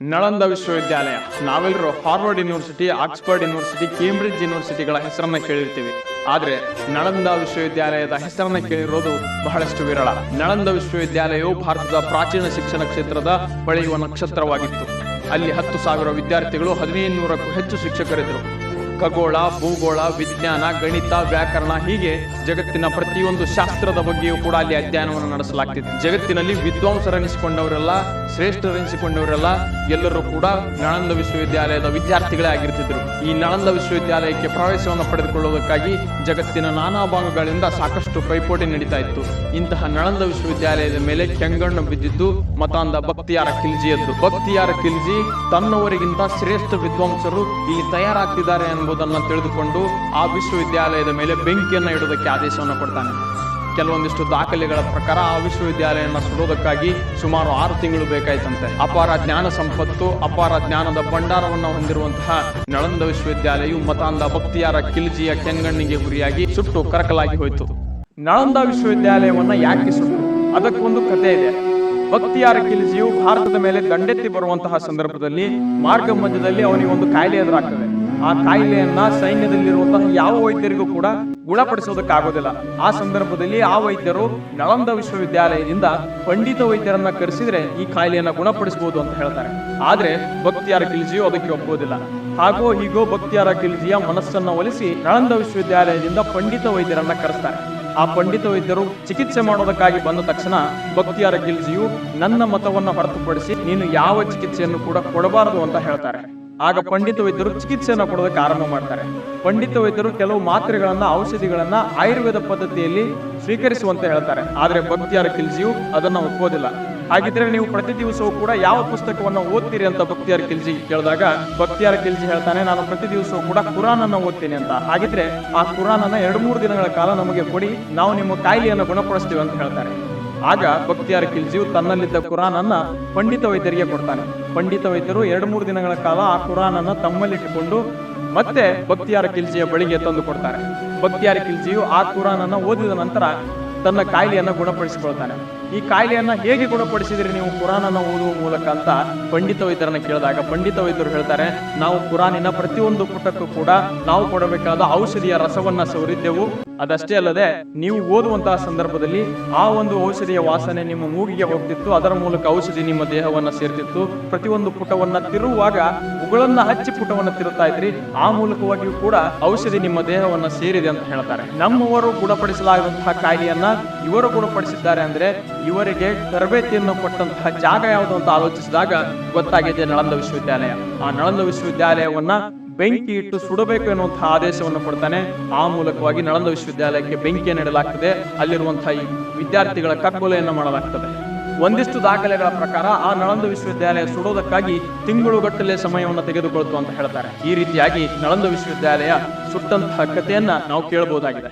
ನಳಂದ ವಿಶ್ವವಿದ್ಯಾಲಯ. ನಾವೆಲ್ಲರೂ Harvard university, Oxford university, Cambridge ಯೂನಿವರ್ಸಿಟಿಗಳ ಹೆಸರನ್ನ ಕೇಳಿರ್ತೀವಿ. ಆದರೆ ನಳಂದ ವಿಶ್ವವಿದ್ಯಾಲಯದ ಹೆಸರನ್ನ ಕೇಳಿರೋದು ಬಹಳಷ್ಟು ವಿರಳ. ನಳಂದ ವಿಶ್ವವಿದ್ಯಾಲಯವು ಭಾರತದ ಪ್ರಾಚೀನ ಶಿಕ್ಷಣ ಕ್ಷೇತ್ರದ ಹೊಳೆಯುವ ನಕ್ಷತ್ರವಾಗಿತ್ತು. ಅಲ್ಲಿ ಹತ್ತು ಸಾವಿರ ವಿದ್ಯಾರ್ಥಿಗಳು ಹದಿನೈದು ನೂರಕ್ಕೂ ಹೆಚ್ಚು ಶಿಕ್ಷಕರಿದ್ದರು ಖಗೋಳ, ಭೂಗೋಳ, ವಿಜ್ಞಾನ, ಗಣಿತ, ವ್ಯಾಕರಣ ಹೀಗೆ ಜಗತ್ತಿನ ಪ್ರತಿಯೊಂದು ಶಾಸ್ತ್ರದ ಬಗ್ಗೆಯೂ ಕೂಡ ಅಲ್ಲಿ ಅಧ್ಯಯನವನ್ನು ನಡೆಸಲಾಗ್ತಿತ್ತು ಜಗತ್ತಿನಲ್ಲಿ ವಿದ್ವಾಂಸರೆನಿಸಿಕೊಂಡವರೆಲ್ಲ, ಶ್ರೇಷ್ಠರೆನಿಸಿಕೊಂಡವರೆಲ್ಲ ಎಲ್ಲರೂ ಕೂಡ ನಳಂದ ವಿಶ್ವವಿದ್ಯಾಲಯದ ವಿದ್ಯಾರ್ಥಿಗಳೇ ಆಗಿರ್ತಿದ್ರು. ಈ ನಳಂದ ವಿಶ್ವವಿದ್ಯಾಲಯಕ್ಕೆ ಪ್ರವೇಶವನ್ನು ಪಡೆದುಕೊಳ್ಳುವುದಕ್ಕಾಗಿ ಜಗತ್ತಿನ ನಾನಾ ಭಾಗಗಳಿಂದ ಸಾಕಷ್ಟು ಪೈಪೋಟಿ ನಡೀತಾ ಇತ್ತು. ಇಂತಹ ನಳಂದ ವಿಶ್ವವಿದ್ಯಾಲಯದ ಮೇಲೆ ಕೆಂಗಣ್ಣು ಬಿದ್ದಿದ್ದು ಮತಾಂದ ಭಕ್ತಿಯಾರ ಕಿಲ್ಜಿಯದ್ದು. ಭಕ್ತಿಯಾರ ಖಿಲ್ಜಿ ತನ್ನವರಿಗಿಂತ ಶ್ರೇಷ್ಠ ವಿದ್ವಾಂಸರು ಇಲ್ಲಿ ತಯಾರಾಗ್ತಿದ್ದಾರೆ ಎಂಬುದನ್ನು ತಿಳಿದುಕೊಂಡು ಆ ವಿಶ್ವವಿದ್ಯಾಲಯದ ಮೇಲೆ ಬೆಂಕಿಯನ್ನು ಇಡೋದಕ್ಕೆ ಆದೇಶವನ್ನು ಕೊಡ್ತಾನೆ. ಕೆಲವೊಂದಿಷ್ಟು ದಾಖಲೆಗಳ ಪ್ರಕಾರ ಆ ವಿಶ್ವವಿದ್ಯಾಲಯವನ್ನು ಸುಡೋದಕ್ಕಾಗಿ ಸುಮಾರು ಆರು ತಿಂಗಳು ಬೇಕಾಯ್ತಂತೆ. ಅಪಾರ ಜ್ಞಾನ ಸಂಪತ್ತು, ಅಪಾರ ಜ್ಞಾನದ ಭಂಡಾರವನ್ನು ಹೊಂದಿರುವಂತಹ ನಳಂದ ವಿಶ್ವವಿದ್ಯಾಲಯವು ಮತಾಂಧ ಭಕ್ತಿಯಾರ ಕಿಲ್ಜಿಯ ಕೆಂಗಣ್ಣಿಗೆ ಗುರಿಯಾಗಿ ಸುಟ್ಟು ಕರಕಲಾಗಿ ಹೋಯಿತು. ನಳಂದ ವಿಶ್ವವಿದ್ಯಾಲಯವನ್ನ ಯಾಕೆ ಸುಟ್ಟು ಅದಕ್ಕೊಂದು ಕಥೆ ಇದೆ. ಭಕ್ತಿಯಾರ ಕಿಲ್ಜಿಯು ಭಾರತದ ಮೇಲೆ ದಂಡೆತ್ತಿ ಬರುವಂತಹ ಸಂದರ್ಭದಲ್ಲಿ ಮಾರ್ಗ ಮಧ್ಯದಲ್ಲಿ ಅವನಿಗೆ ಒಂದು ಕಾಯಿಲೆ ಎದುರಾಗ್ತದೆ. ಆ ಕಾಯಿಲೆಯನ್ನ ಸೈನ್ಯದಲ್ಲಿರುವಂತಹ ಯಾವ ವೈದ್ಯರಿಗೂ ಕೂಡ ಗುಣಪಡಿಸೋದಕ್ಕಾಗೋದಿಲ್ಲ. ಆ ಸಂದರ್ಭದಲ್ಲಿ ಆ ವೈದ್ಯರು ನಳಂದ ವಿಶ್ವವಿದ್ಯಾಲಯದಿಂದ ಪಂಡಿತ ವೈದ್ಯರನ್ನ ಕರೆಸಿದ್ರೆ ಈ ಕಾಯಿಲೆಯನ್ನ ಗುಣಪಡಿಸಬಹುದು ಅಂತ ಹೇಳ್ತಾರೆ. ಆದ್ರೆ ಭಕ್ತಿಯಾರ ಕಿಲ್ಜಿಯು ಅದಕ್ಕೆ ಒಪ್ಪೋದಿಲ್ಲ ಹಾಗೋ ಹೀಗೋ ಭಕ್ತಿಯಾರ ಕಿಲ್ಜಿಯ ಮನಸ್ಸನ್ನ ಒಲಿಸಿ ನಳಂದ ವಿಶ್ವವಿದ್ಯಾಲಯದಿಂದ ಪಂಡಿತ ವೈದ್ಯರನ್ನ ಕರೆಸ್ತಾರೆ. ಆ ಪಂಡಿತ ವೈದ್ಯರು ಚಿಕಿತ್ಸೆ ಮಾಡೋದಕ್ಕಾಗಿ ಬಂದ ತಕ್ಷಣ ಭಕ್ತಿಯಾರ ಗಿಲ್ಜಿಯು ನನ್ನ ಮತವನ್ನ ಹೊರತುಪಡಿಸಿ ನೀನು ಯಾವ ಚಿಕಿತ್ಸೆಯನ್ನು ಕೂಡ ಕೊಡಬಾರದು ಅಂತ ಹೇಳ್ತಾರೆ. ಆಗ ಪಂಡಿತ ವೈದ್ಯರು ಚಿಕಿತ್ಸೆಯನ್ನು ಕೊಡೋದಕ್ಕೆ ಆರಂಭ ಮಾಡ್ತಾರೆ. ಪಂಡಿತ ವೈದ್ಯರು ಕೆಲವು ಮಾತ್ರೆಗಳನ್ನ, ಔಷಧಿಗಳನ್ನ ಆಯುರ್ವೇದ ಪದ್ಧತಿಯಲ್ಲಿ ಸ್ವೀಕರಿಸುವಂತೆ ಹೇಳ್ತಾರೆ. ಆದರೆ ಭಕ್ತಿಯಾರ ಕಿಲ್ಜಿಯು ಅದನ್ನ ಒಪ್ಪೋದಿಲ್ಲ. ಹಾಗಿದ್ರೆ ನೀವು ಪ್ರತಿ ದಿವಸವೂ ಕೂಡ ಯಾವ ಪುಸ್ತಕವನ್ನ ಓದ್ತೀರಿ ಅಂತ ಭಕ್ತಿಯಾರ ಕಿಲ್ಜಿ ಕೇಳಿದಾಗ ಭಕ್ತಿಯಾರ ಕಿಲ್ಜಿ ಹೇಳ್ತಾನೆ, ನಾನು ಪ್ರತಿ ದಿವಸವೂ ಕೂಡ ಕುರಾನ್ ಅನ್ನ ಓದ್ತೀನಿ ಅಂತ. ಹಾಗಿದ್ರೆ ಆ ಕುರಾನ್ ಅನ್ನ ಎರಡು ಮೂರು ದಿನಗಳ ಕಾಲ ನಮಗೆ ಕೊಡಿ, ನಾವು ನಿಮ್ಮ ಕಾಯಿಲೆಯನ್ನು ಗುಣಪಡಿಸ್ತೀವಿ ಅಂತ ಹೇಳ್ತಾರೆ. ಆಗ ಭಕ್ತಿಯಾರ ಕಿಲ್ಜಿಯು ತನ್ನಲ್ಲಿದ್ದ ಕುರಾನ್ ಅನ್ನ ಪಂಡಿತ ವೈದ್ಯರಿಗೆ ಕೊಡ್ತಾನೆ. ಪಂಡಿತ ವೈದ್ಯರು ಎರಡು ಮೂರು ದಿನಗಳ ಕಾಲ ಆ ಕುರಾನ್ ಅನ್ನ ತಮ್ಮಲ್ಲಿಟ್ಟುಕೊಂಡು ಮತ್ತೆ ಭಕ್ತಿಯಾರ ಕಿಲ್ಜಿಯ ಬಳಿಗೆ ತಂದು ಕೊಡ್ತಾರೆ. ಭಕ್ತಿಯಾರ ಕಿಲ್ಜಿಯು ಆ ಕುರಾನ್ ಅನ್ನ ಓದಿದ ನಂತರ ತನ್ನ ಕಾಯಿಲೆಯನ್ನು ಗುಣಪಡಿಸಿಕೊಳ್ತಾನೆ. ಈ ಕಾಯಿಲೆಯನ್ನು ಹೇಗೆ ಗುಣಪಡಿಸಿದ್ರಿ ನೀವು ಕುರಾನನ್ನು ಓದುವ ಮೂಲಕ ಅಂತ ಪಂಡಿತ ವೈದ್ಯರನ್ನು ಕೇಳಿದಾಗ ಪಂಡಿತ ವೈದ್ಯರು ಹೇಳ್ತಾರೆ, ನಾವು ಕುರಾನಿನ ಪ್ರತಿಯೊಂದು ಪುಟಕ್ಕೂ ಕೂಡ ನಾವು ಕೊಡಬೇಕಾದ ಔಷಧಿಯ ರಸವನ್ನ ಸವರಿದ್ದೆವು ಅದಷ್ಟೇ ಅಲ್ಲದೆ ನೀವು ಓದುವಂತಹ ಸಂದರ್ಭದಲ್ಲಿ ಆ ಒಂದು ಔಷಧಿಯ ವಾಸನೆ ನಿಮ್ಮ ಮೂಗಿಗೆ ಹೋಗ್ತಿತ್ತು, ಅದರ ಮೂಲಕ ಔಷಧಿ ನಿಮ್ಮ ದೇಹವನ್ನ ಸೇರ್ತಿತ್ತು. ಪ್ರತಿಯೊಂದು ಪುಟವನ್ನ ತಿರುವಾಗ ಉಗುಳನ್ನ ಹಚ್ಚಿ ಪುಟವನ್ನು ತಿರುತ್ತಾ ಇದ್ರಿ, ಆ ಮೂಲಕವಾಗಿಯೂ ಕೂಡ ಔಷಧಿ ನಿಮ್ಮ ದೇಹವನ್ನ ಸೇರಿದೆ ಅಂತ ಹೇಳ್ತಾರೆ. ನಮ್ಮವರು ಗುಣಪಡಿಸಲಾದಂತಹ ಕಾಯಿಲೆಯನ್ನ ಇವರು ಗುಣಪಡಿಸಿದ್ದಾರೆ ಅಂದ್ರೆ ಇವರಿಗೆ ತರಬೇತಿಯನ್ನು ಕೊಟ್ಟಂತಹ ಜಾಗ ಯಾವುದು ಅಂತ ಆಲೋಚಿಸಿದಾಗ ಗೊತ್ತಾಗಿದೆ ನಳಂದ ವಿಶ್ವವಿದ್ಯಾಲಯ. ಆ ನಳಂದ ವಿಶ್ವವಿದ್ಯಾಲಯವನ್ನ ಬೆಂಕಿ ಇಟ್ಟು ಸುಡಬೇಕು ಎನ್ನುವಂತಹ ಆದೇಶವನ್ನು ಕೊಡ್ತಾನೆ. ಆ ಮೂಲಕವಾಗಿ ನಳಂದ ವಿಶ್ವವಿದ್ಯಾಲಯಕ್ಕೆ ಬೆಂಕಿಯನ್ನು ಇಡಲಾಗ್ತದೆ. ಅಲ್ಲಿರುವಂತಹ ವಿದ್ಯಾರ್ಥಿಗಳ ಕಗ್ಗೊಲೆಯನ್ನು ಮಾಡಲಾಗ್ತದೆ. ಒಂದಿಷ್ಟು ದಾಖಲೆಗಳ ಪ್ರಕಾರ ಆ ನಳಂದ ವಿಶ್ವವಿದ್ಯಾಲಯ ಸುಡೋದಕ್ಕಾಗಿ ತಿಂಗಳುಗಟ್ಟಲೆ ಸಮಯವನ್ನು ತೆಗೆದುಕೊಳ್ತು ಅಂತ ಹೇಳ್ತಾರೆ. ಈ ರೀತಿಯಾಗಿ ನಳಂದ ವಿಶ್ವವಿದ್ಯಾಲಯ ಸುಟ್ಟಂತಹ ಕಥೆಯನ್ನ ನಾವು ಕೇಳಬಹುದಾಗಿದೆ